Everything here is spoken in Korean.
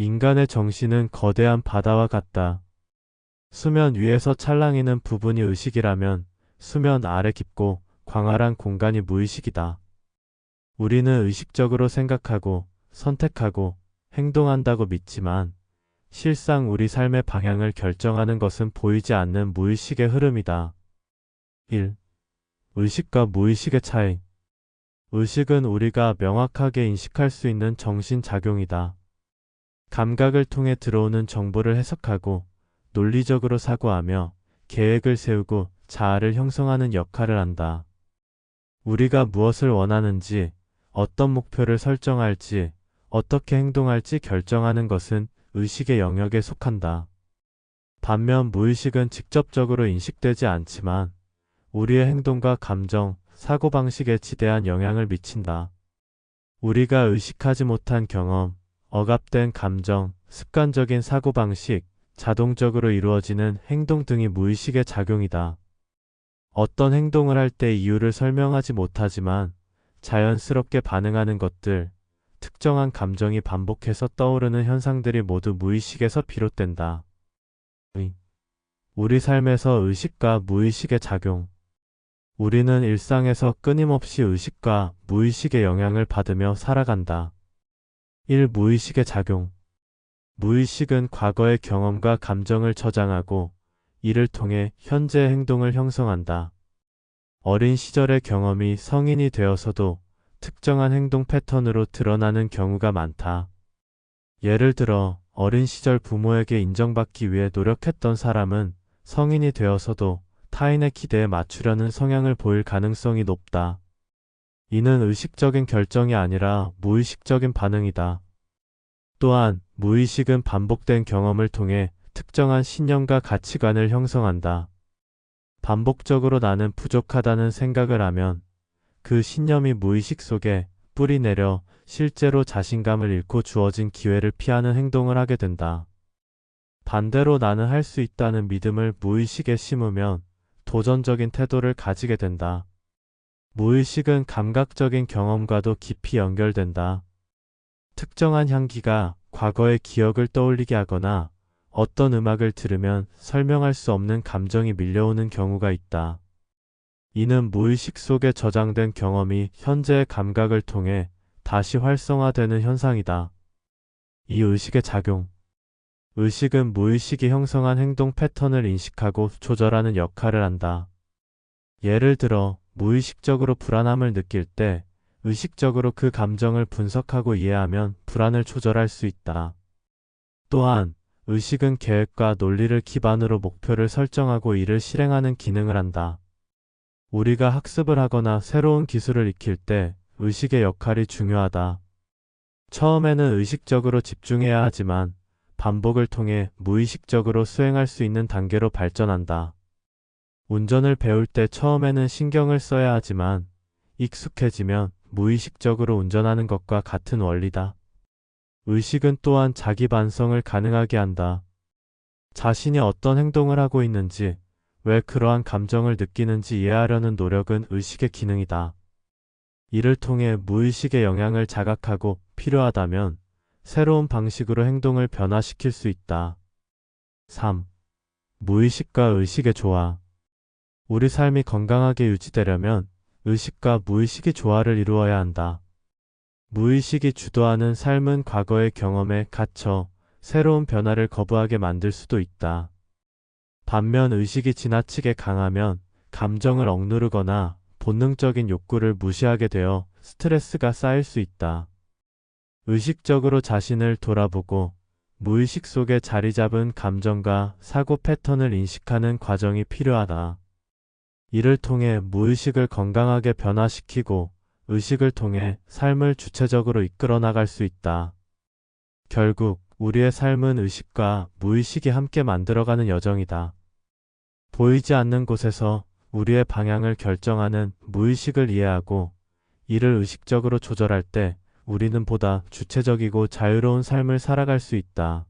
인간의 정신은 거대한 바다와 같다. 수면 위에서 찰랑이는 부분이 의식이라면 수면 아래 깊고 광활한 공간이 무의식이다. 우리는 의식적으로 생각하고 선택하고 행동한다고 믿지만 실상 우리 삶의 방향을 결정하는 것은 보이지 않는 무의식의 흐름이다. 1. 의식과 무의식의 차이. 의식은 우리가 명확하게 인식할 수 있는 정신작용이다. 감각을 통해 들어오는 정보를 해석하고 논리적으로 사고하며 계획을 세우고 자아를 형성하는 역할을 한다. 우리가 무엇을 원하는지, 어떤 목표를 설정할지, 어떻게 행동할지 결정하는 것은 의식의 영역에 속한다. 반면 무의식은 직접적으로 인식되지 않지만 우리의 행동과 감정, 사고방식에 지대한 영향을 미친다. 우리가 의식하지 못한 경험, 억압된 감정, 습관적인 사고방식, 자동적으로 이루어지는 행동 등이 무의식의 작용이다. 어떤 행동을 할 때 이유를 설명하지 못하지만 자연스럽게 반응하는 것들, 특정한 감정이 반복해서 떠오르는 현상들이 모두 무의식에서 비롯된다. 의. 우리 삶에서 의식과 무의식의 작용. 우리는 일상에서 끊임없이 의식과 무의식의 영향을 받으며 살아간다. 1. 무의식의 작용. 무의식은 과거의 경험과 감정을 저장하고 이를 통해 현재의 행동을 형성한다. 어린 시절의 경험이 성인이 되어서도 특정한 행동 패턴으로 드러나는 경우가 많다. 예를 들어 어린 시절 부모에게 인정받기 위해 노력했던 사람은 성인이 되어서도 타인의 기대에 맞추려는 성향을 보일 가능성이 높다. 이는 의식적인 결정이 아니라 무의식적인 반응이다. 또한 무의식은 반복된 경험을 통해 특정한 신념과 가치관을 형성한다. 반복적으로 나는 부족하다는 생각을 하면 그 신념이 무의식 속에 뿌리 내려 실제로 자신감을 잃고 주어진 기회를 피하는 행동을 하게 된다. 반대로 나는 할 수 있다는 믿음을 무의식에 심으면 도전적인 태도를 가지게 된다. 무의식은 감각적인 경험과도 깊이 연결된다. 특정한 향기가 과거의 기억을 떠올리게 하거나 어떤 음악을 들으면 설명할 수 없는 감정이 밀려오는 경우가 있다. 이는 무의식 속에 저장된 경험이 현재의 감각을 통해 다시 활성화되는 현상이다. 이 의식의 작용. 의식은 무의식이 형성한 행동 패턴을 인식하고 조절하는 역할을 한다. 예를 들어, 무의식적으로 불안함을 느낄 때 의식적으로 그 감정을 분석하고 이해하면 불안을 조절할 수 있다. 또한, 의식은 계획과 논리를 기반으로 목표를 설정하고 이를 실행하는 기능을 한다. 우리가 학습을 하거나 새로운 기술을 익힐 때 의식의 역할이 중요하다. 처음에는 의식적으로 집중해야 하지만 반복을 통해 무의식적으로 수행할 수 있는 단계로 발전한다. 운전을 배울 때 처음에는 신경을 써야 하지만 익숙해지면 무의식적으로 운전하는 것과 같은 원리다. 의식은 또한 자기 반성을 가능하게 한다. 자신이 어떤 행동을 하고 있는지, 왜 그러한 감정을 느끼는지 이해하려는 노력은 의식의 기능이다. 이를 통해 무의식의 영향을 자각하고 필요하다면 새로운 방식으로 행동을 변화시킬 수 있다. 3. 무의식과 의식의 조화. 우리 삶이 건강하게 유지되려면 의식과 무의식의 조화를 이루어야 한다. 무의식이 주도하는 삶은 과거의 경험에 갇혀 새로운 변화를 거부하게 만들 수도 있다. 반면 의식이 지나치게 강하면 감정을 억누르거나 본능적인 욕구를 무시하게 되어 스트레스가 쌓일 수 있다. 의식적으로 자신을 돌아보고 무의식 속에 자리 잡은 감정과 사고 패턴을 인식하는 과정이 필요하다. 이를 통해 무의식을 건강하게 변화시키고 의식을 통해 삶을 주체적으로 이끌어 나갈 수 있다. 결국 우리의 삶은 의식과 무의식이 함께 만들어가는 여정이다. 보이지 않는 곳에서 우리의 방향을 결정하는 무의식을 이해하고 이를 의식적으로 조절할 때 우리는 보다 주체적이고 자유로운 삶을 살아갈 수 있다.